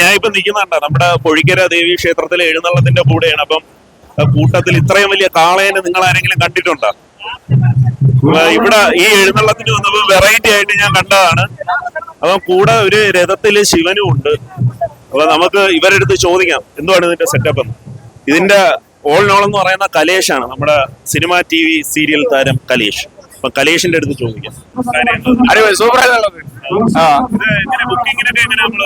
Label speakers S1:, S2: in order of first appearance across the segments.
S1: ഞാൻ ഇപ്പൊ നിൽക്കുന്നുണ്ട്. നമ്മുടെ പൊഴിക്കര ദേവി ക്ഷേത്രത്തിലെ എഴുന്നള്ളത്തിന്റെ കൂടെയാണ്. അപ്പം കൂട്ടത്തിൽ ഇത്രയും വലിയ കാളേനെ നിങ്ങൾ ആരെങ്കിലും കണ്ടിട്ടുണ്ടോ? ഇവിടെ ഈ എഴുന്നള്ളത്തിന് വന്നപ്പോ വെറൈറ്റി ആയിട്ട് ഞാൻ കണ്ടതാണ്. അപ്പം കൂടെ ഒരു രഥത്തിൽ ശിവനും ഉണ്ട്. അപ്പൊ നമുക്ക് ഇവരെടുത്ത് ചോദിക്കാം. എന്തുവാണ് ഇതിന്റെ സെറ്റപ്പ് എന്ന്? ഇതിന്റെ ഓൾ നോൾ എന്ന് പറയുന്ന കലേഷാണ്. നമ്മുടെ സിനിമ ടി വി സീരിയൽ താരം കലേഷ്. അപ്പൊ കലേഷിന്റെ അടുത്ത് ചോദിക്കാം.
S2: സൂപ്പർ
S1: ബുക്കിങ്ങിനൊക്കെ എങ്ങനെയാ നമ്മൾ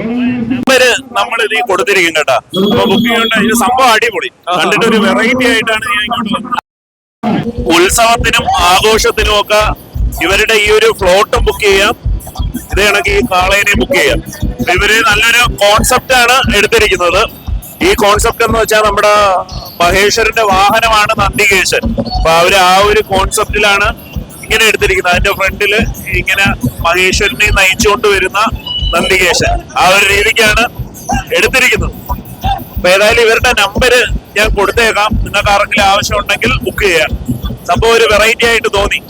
S1: നമ്പര് നമ്മൾ ഇത് കൊടുത്തിരിക്കും കേട്ടാ. അപ്പൊ ബുക്കിംഗ് ഉണ്ട് ഇത് സംഭവം അടിപൊളി. കണ്ടിട്ട് ഒരു വെറൈറ്റി ആയിട്ടാണ് ഞാൻ ഇങ്ങോട്ട് വന്നത്. ഉത്സവത്തിനും ആഘോഷത്തിനും ഒക്കെ ഇവരുടെ ഈ ഒരു ഫ്ലോട്ടും ബുക്ക് ചെയ്യാം. ഇത് കണക്ക് ഈ കാളേനെ ബുക്ക് ചെയ്യാം. ഇവർ നല്ലൊരു കോൺസെപ്റ്റ് ആണ് എടുത്തിരിക്കുന്നത്. ഈ കോൺസെപ്റ്റ് എന്ന് വെച്ചാൽ നമ്മുടെ മഹേശ്വരന്റെ വാഹനമാണ് നന്ദികേശൻ. അപ്പൊ അവർ ആ ഒരു കോൺസെപ്റ്റിലാണ് ഇങ്ങനെ എടുത്തിരിക്കുന്നത്. അതിന്റെ ഫ്രണ്ടിൽ ഇങ്ങനെ മഹേശ്വരനെ നയിച്ചുകൊണ്ട് വരുന്ന നന്ദികേശൻ. ആ ഒരു രീതിക്കാണ് എടുത്തിരിക്കുന്നത്. അപ്പൊ ഏതായാലും ഇവരുടെ നമ്പര് ഞാൻ കൊടുത്തേക്കാം. നിങ്ങൾക്ക് ആർക്കെങ്കിലും ആവശ്യമുണ്ടെങ്കിൽ ബുക്ക് ചെയ്യാം. സംഭവം ഒരു വെറൈറ്റി ആയിട്ട് തോന്നി.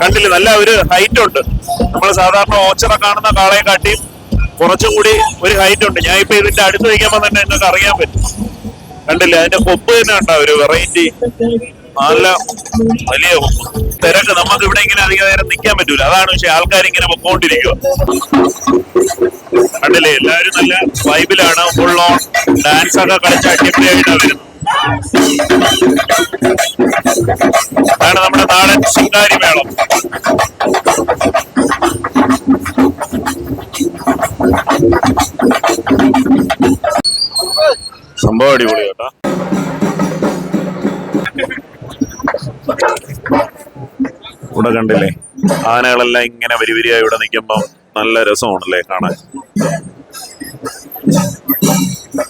S1: കണ്ടില്ല നല്ല ഒരു ഹൈറ്റ് ഉണ്ട്. നമ്മൾ സാധാരണ ഓച്ചറ കാണുന്ന കാളയെ കാട്ടിയും കുറച്ചുകൂടി ഒരു ഹൈറ്റ് ഉണ്ട്. ഞാൻ ഇപ്പൊ ഇതിന്റെ അടുത്ത് വയ്ക്കുമ്പോൾ തന്നെ നിങ്ങൾക്ക് അറിയാൻ പറ്റും. കണ്ടില്ല അതിന്റെ കൊപ്പ് തന്നെ ഉണ്ടോ ഒരു വെറൈറ്റി നല്ല വലിയ തിരക്ക്. നമുക്ക് ഇവിടെ ഇങ്ങനെ അധിക നേരം നിൽക്കാൻ പറ്റൂല. അതാണ് പക്ഷെ ആൾക്കാർ ഇങ്ങനെ പൊക്കോണ്ടിരിക്കുക കണ്ടില്ലേ? എല്ലാവരും നല്ല വൈബിലാണ് ഫുൾ ഓൺ ഡാൻസ് ഒക്കെ കളിച്ച് അടിപൊളിയായിട്ടാണ് വരുന്നത്. അതാണ് നമ്മുടെ നാടൻ ശിങ്കാരി മേളം. സംഭവം അടിപൊളി ഇവിടെ കണ്ടില്ലേ? ആനകളെല്ലാം ഇങ്ങനെ വരി വരിയായി ഇവിടെ നിൽക്കുമ്പോൾ നല്ല രസമാണല്ലേ കാണാൻ?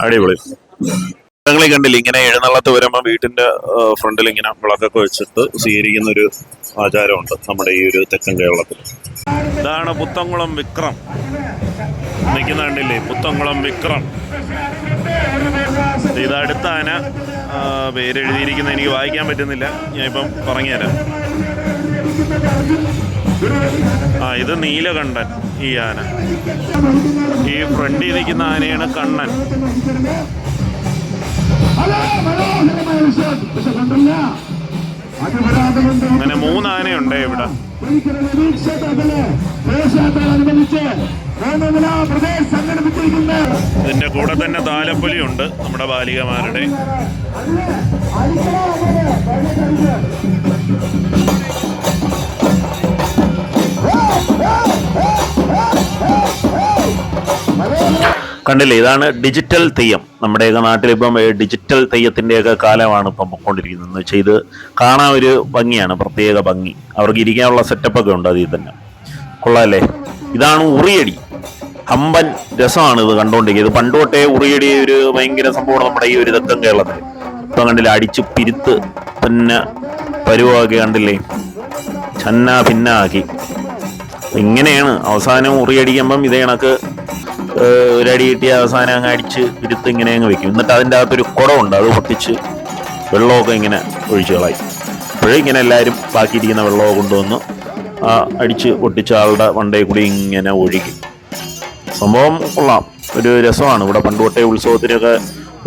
S1: അടിപൊളി. ഞങ്ങളെ കണ്ടില്ലേ ഇങ്ങനെ എഴുന്നള്ളത്ത് വരുമ്പോൾ വീട്ടിന്റെ ഫ്രണ്ടിൽ ഇങ്ങനെ വിളക്കൊക്കെ വെച്ചിട്ട് സ്വീകരിക്കുന്ന ഒരു ആചാരമുണ്ട് നമ്മുടെ ഈ ഒരു തെക്കൻ കേരളത്തിൽ. ഇതാണ് പുത്തംകുളം വിക്രം. നിൽക്കുന്ന കണ്ടില്ലേ പുത്തംകുളം വിക്രം. ഇത് പേരെഴുതിയിരിക്കുന്നത് എനിക്ക് വായിക്കാൻ പറ്റുന്നില്ല. ഞാൻ ഇപ്പം പറഞ്ഞുതരാം. ആ ഇത് നീലകണ്ഠൻ ഈ ആന. ഈ ഫ്രണ്ടിൽ നിൽക്കുന്ന ആനയാണ് കണ്ണൻ. അങ്ങനെ മൂന്നാനയുണ്ട് ഇവിടെ. ഇതിന്റെ കൂടെ തന്നെ താലപ്പൊലിയുണ്ട് നമ്മുടെ ബാലികമാരുടെ. കണ്ടില്ലേ ഇതാണ് ഡിജിറ്റൽ തെയ്യം. നമ്മുടെയൊക്കെ നാട്ടിലിപ്പം ഡിജിറ്റൽ തെയ്യത്തിന്റെയൊക്കെ കാലമാണ് ഇപ്പം പൊക്കൊണ്ടിരിക്കുന്നത്. എന്ന് വെച്ചാൽ ഇത് കാണാൻ ഒരു ഭംഗിയാണ് പ്രത്യേക ഭംഗി. അവർക്ക് ഇരിക്കാനുള്ള സെറ്റപ്പൊക്കെ ഉണ്ട് അതിൽ തന്നെ. കൊള്ളാല്ലേ ഇതാണ് ഉറിയടി. ഹമ്പൻ രസമാണ് ഇത് കണ്ടുകൊണ്ടിരിക്കുന്നത് പണ്ടോട്ടേ ഉറിയടി ഒരു ഭയങ്കര സംഭവമാണ് നമ്മുടെ ഈ ഒരു തെക്കൻ കേരളത്തിൽ. ഇപ്പം കണ്ടില്ല അടിച്ച് പിരുത്ത് പിന്നെ പരുവാക്കി കണ്ടില്ലേ? ചന്ന ഭിന്നാക്കി ഇങ്ങനെയാണ് അവസാനം ഉറിയടിക്കുമ്പം ഇതേ കണക്ക് ഒരടി കിട്ടിയ അവസാനം അങ്ങ് അടിച്ച് ഇരുത്ത് ഇങ്ങനെ അങ്ങ് വെക്കും. എന്നിട്ട് അതിന്റെ അകത്തൊരു കുടമുണ്ട്. അത് പൊട്ടിച്ച് വെള്ളമൊക്കെ ഇങ്ങനെ ഒഴിച്ചുകളായി കളയും. അപ്പോഴേ ഇങ്ങനെ എല്ലാവരും ബാക്കിയിരിക്കുന്ന വെള്ളമൊക്കെ കൊണ്ടുവന്ന് ആ അടിച്ച് പൊട്ടിച്ച ആളുടെ വണ്ടയിൽ കൂടി ഇങ്ങനെ ഒഴുകി. സംഭവം കൊള്ളാം. ഒരു രസമാണ്. ഇവിടെ പണ്ട് തൊട്ടേ ഉത്സവത്തിനൊക്കെ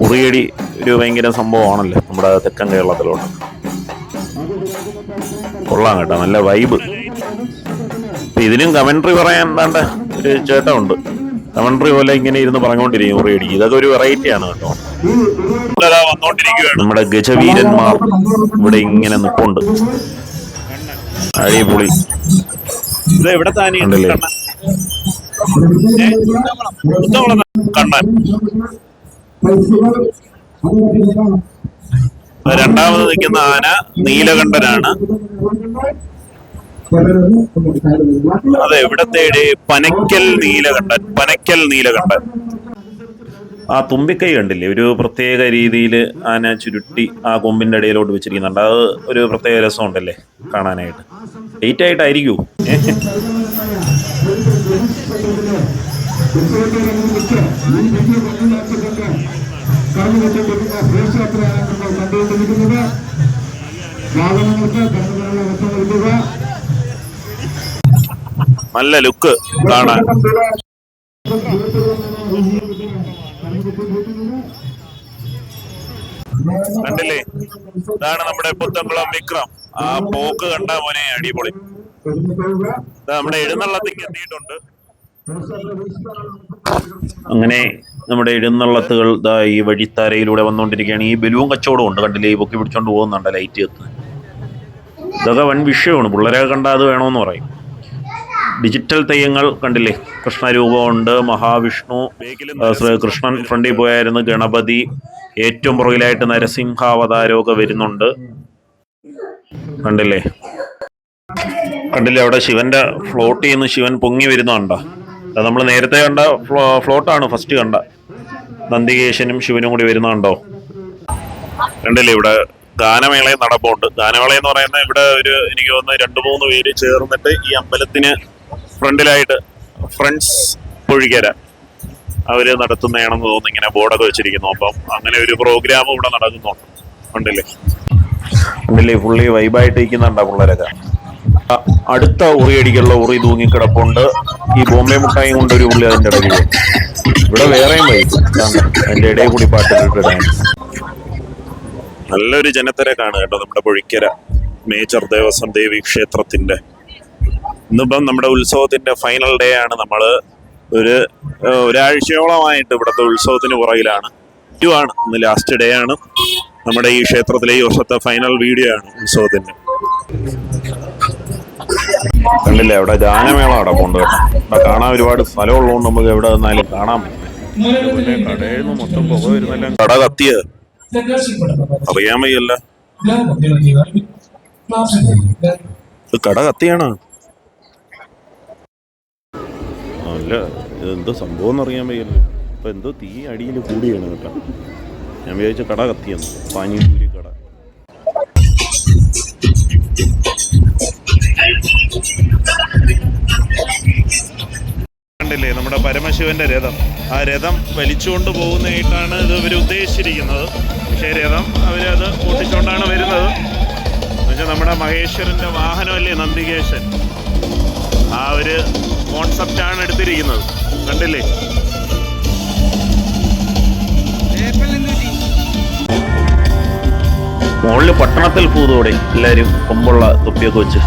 S1: ഉറിയടി ഒരു ഭയങ്കര സംഭവമാണല്ലോ നമ്മുടെ തെക്കൻ കേരളത്തിലോട്ട്. കൊള്ളാം കേട്ടോ. നല്ല വൈബ് അപ്പം ഇതിനും കമൻട്രി പറയാൻ എന്താണ്ട് ഒരു ചേട്ടമുണ്ട് കമൻട്രി പോലെ ഇങ്ങനെ ഇരുന്ന് പറഞ്ഞുകൊണ്ടിരിക്കും ഉറിയടി ഇതൊക്കെ ഒരു വെറൈറ്റിയാണ് കേട്ടോ. നമ്മുടെ ഗജവീരന്മാർ ഇവിടെ ഇങ്ങനെ നിൽപ്പുണ്ട് അടിപൊളി. ഇത് എവിടെ
S2: ഉണ്ടല്ലേ?
S1: കണ്ണൻ രണ്ടാമത് നിൽക്കുന്ന ആന നീലകണ്ഠനാണ്. അതെ ഇവിടത്തെ തേടി പനക്കൽ നീലകണ്ഠൻ പനയ്ക്കൽ നീലകണ്ഠൻ. ആ തുമ്പിക്കൈ കണ്ടില്ലേ? ഒരു പ്രത്യേക രീതിയിൽ ആന ചുരുട്ടി ആ കൊമ്പിന്റെ ഇടയിലോട്ട് വെച്ചിരിക്കുന്നുണ്ട്. അത് ഒരു പ്രത്യേക രസമുണ്ടല്ലേ കാണാനായിട്ട്? ലേറ്റ് ആയിട്ടായിരിക്കൂ. നല്ല ലുക്ക് കാണാൻ. കണ്ടില്ലേ? ഇതാണ് നമ്മുടെ പുത്തൻകുളം വിക്രം. ആ പോക്ക് കണ്ട മോനെ അടിപൊളി. നമ്മുടെ എഴുന്നള്ളത്തേക്ക് എത്തിയിട്ടുണ്ട്. അങ്ങനെ നമ്മുടെ എഴുന്നള്ളത്തുകൾ ദാ ഈ വഴിത്താരയിലൂടെ വന്നുകൊണ്ടിരിക്കുകയാണ്. ഈ ബലൂൺ കച്ചവടം ഉണ്ട് കണ്ടില്ലേ? ഈ പൊക്കി പിടിച്ചോണ്ട് പോകുന്നുണ്ട് ലൈറ്റ് കത്ത്. ഇതൊക്കെ വൻ വിഷയമാണ്. പിള്ളേരെ കണ്ടാൽ അത് വേണമെന്ന് പറയും. ഡിജിറ്റൽ തെയ്യങ്ങൾ കണ്ടില്ലേ? കൃഷ്ണരൂപമുണ്ട് മഹാവിഷ്ണു കൃഷ്ണൻ ഫ്രണ്ടിൽ പോയായിരുന്നു ഗണപതി. ഏറ്റവും പുറകിലായിട്ട് നരസിംഹാവതാരമൊക്കെ വരുന്നുണ്ട്. കണ്ടില്ലേ? കണ്ടില്ലേ? അവിടെ ശിവന്റെ ഫ്ലോട്ട് ചെയ്യുന്ന. ശിവൻ പൊങ്ങി വരുന്നുണ്ടോ അത് നമ്മൾ നേരത്തെ കണ്ട ഫ്ലോ ഫ്ലോട്ടാണ് ഫസ്റ്റ് കണ്ട. നന്ദികേശനും ശിവനും കൂടി വരുന്നുണ്ടോ കണ്ടില്ലേ? ഇവിടെ ഗാനമേളയും നടപ്പുണ്ട്. ഗാനമേള എന്ന് പറയുന്നത് ഇവിടെ ഒരു എനിക്ക് തോന്നുന്നു രണ്ട് മൂന്ന് പേര് ചേർന്നിട്ട് ഈ അമ്പലത്തിന് ഫ്രണ്ടിലായിട്ട് ഫ്രണ്ട്സ് പൊഴിക്കര അവർ നടത്തുന്നതാണെന്ന് തോന്നുന്നു. ഇങ്ങനെ ബോർഡൊക്കെ വെച്ചിരിക്കുന്നു. അപ്പം അങ്ങനെ ഒരു പ്രോഗ്രാം ഇവിടെ നടക്കുന്നുണ്ട്. കണ്ടില്ലേ കണ്ടില്ലേ ഫുള്ളി വൈബായിട്ട് ഇരിക്കുന്നുണ്ടോ പിള്ളേരൊക്കെ? അടുത്ത ഉറിയടിക്കുള്ള ഉറി തൂങ്ങിക്കിടപ്പുണ്ട്. ഈ ബോംബെ മുട്ടായും കൊണ്ട് ഒരു പുള്ളി അതിന്റെ ഇടയിൽ. ഇവിടെ വേറെയും വൈ അതിന്റെ ഇടയിൽ കൂടി പാട്ടിട്ടിട്ട് ഡാൻസ് നല്ലൊരു ജനത്തിരക്കാണ് കേട്ടോ നമ്മുടെ പൊഴിക്കര. മേജർ ദേവസ്വം ദേവി ക്ഷേത്രത്തിന്റെ ഇന്നിപ്പം നമ്മുടെ ഉത്സവത്തിന്റെ ഫൈനൽ ഡേ ആണ്. നമ്മൾ ഒരു ഒരാഴ്ചയോളമായിട്ട് ഇവിടുത്തെ ഉത്സവത്തിന് പുറകിലാണ്. ആണ്. ഇന്ന് ലാസ്റ്റ് ഡേ ആണ്. നമ്മുടെ ഈ ക്ഷേത്രത്തിലെ ഈ വർഷത്തെ ഫൈനൽ വീഡിയോ ആണ് ഉത്സവത്തിന്റെ. കണ്ടില്ലേ? അവിടെ ഗാനമേള അവിടെ കൊണ്ടുവരണം അവിടെ കാണാൻ ഒരുപാട് സ്ഥലമുള്ളതുകൊണ്ട് നമുക്ക് എവിടെ നിന്നാലും കാണാൻ പറ്റും. കടയിൽ നിന്ന് മൊത്തം പുക വരുന്നെല്ലാം കട കത്തിയത് അറിയാൻ വയ്യല്ല. കട കത്തിയാണോ. അല്ല എന്തോ സംഭവം എന്ന് അറിയാൻ വയ്യല്ലോ. ഇപ്പൊ എന്തോ തീ അടിയിൽ കൂടിയാണ് കേട്ടോ. ഞാൻ വിചാരിച്ച കട കത്തിയെന്ന്. പാനിപൂരി കട. കണ്ടില്ലേ നമ്മുടെ പരമശിവന്റെ രഥം. ആ രഥം വലിച്ചുകൊണ്ട് പോകുന്നതായിട്ടാണ് ഇത് ഇവർ ഉദ്ദേശിച്ചിരിക്കുന്നത്. പക്ഷേ രഥം അവരത് ഓട്ടിച്ചുകൊണ്ടാണ് വരുന്നത്. എന്നുവെച്ചാൽ നമ്മുടെ മഹേശ്വരന്റെ വാഹനമല്ലേ നന്ദികേശൻ? ആ ഒരു കോൺസെപ്റ്റാണ് എടുത്തിരിക്കുന്നത്. കണ്ടില്ലേ? മുകളിൽ പട്ടണത്തിൽ പൂതോടെ എല്ലാവരും കൊമ്പുള്ള തൊപ്പിയൊക്കെ വെച്ച്.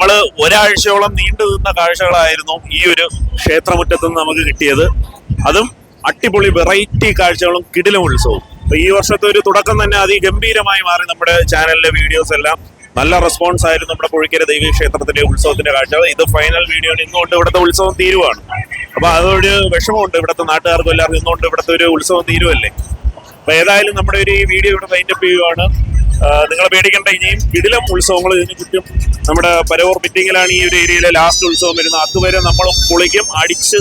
S1: നമ്മൾ ഒരാഴ്ചയോളം നീണ്ടു നിന്ന കാഴ്ചകളായിരുന്നു ഈ ഒരു ക്ഷേത്രമുറ്റത്ത് നിന്ന് നമുക്ക് കിട്ടിയത്. അതും അടിപൊളി വെറൈറ്റി കാഴ്ചകളും കിടിലും ഉത്സവവും. ഈ വർഷത്തെ ഒരു തുടക്കം തന്നെ അതിഗംഭീരമായി മാറി നമ്മുടെ ചാനലിലെ വീഡിയോസ് എല്ലാം. നല്ല റെസ്പോൺസ് ആയിരുന്നു നമ്മുടെ പുഴിക്കര ദേവി ക്ഷേത്രത്തിന്റെ ഉത്സവത്തിന്റെ കാഴ്ചകൾ ഇത് ഫൈനൽ വീഡിയോ ഇന്നുകൊണ്ട് ഇവിടുത്തെ ഉത്സവം തീരുവാണ്. അപ്പൊ അതൊരു വിഷമമുണ്ട് ഇവിടുത്തെ നാട്ടുകാർക്കും എല്ലാവർക്കും ഇന്നുകൊണ്ട് ഇവിടുത്തെ ഒരു ഉത്സവം തീരുവല്ലേ? അപ്പൊ ഏതായാലും നമ്മുടെ ഒരു ഈ വീഡിയോ ഇവിടെ വൈൻഡപ്പ് ചെയ്യുവാണ്. നിങ്ങൾ പേടിക്കേണ്ട ഇനിയും കിടിലം ഉത്സവങ്ങൾ ഇതിന് ചുറ്റും നമ്മുടെ പരവൂർ മിറ്റിങ്ങിലാണ് ഈ ഒരു ഏരിയയിലെ ലാസ്റ്റ് ഉത്സവം വരുന്നത്. അതുവരെ നമ്മൾ പൊളിക്കും അടിച്ച്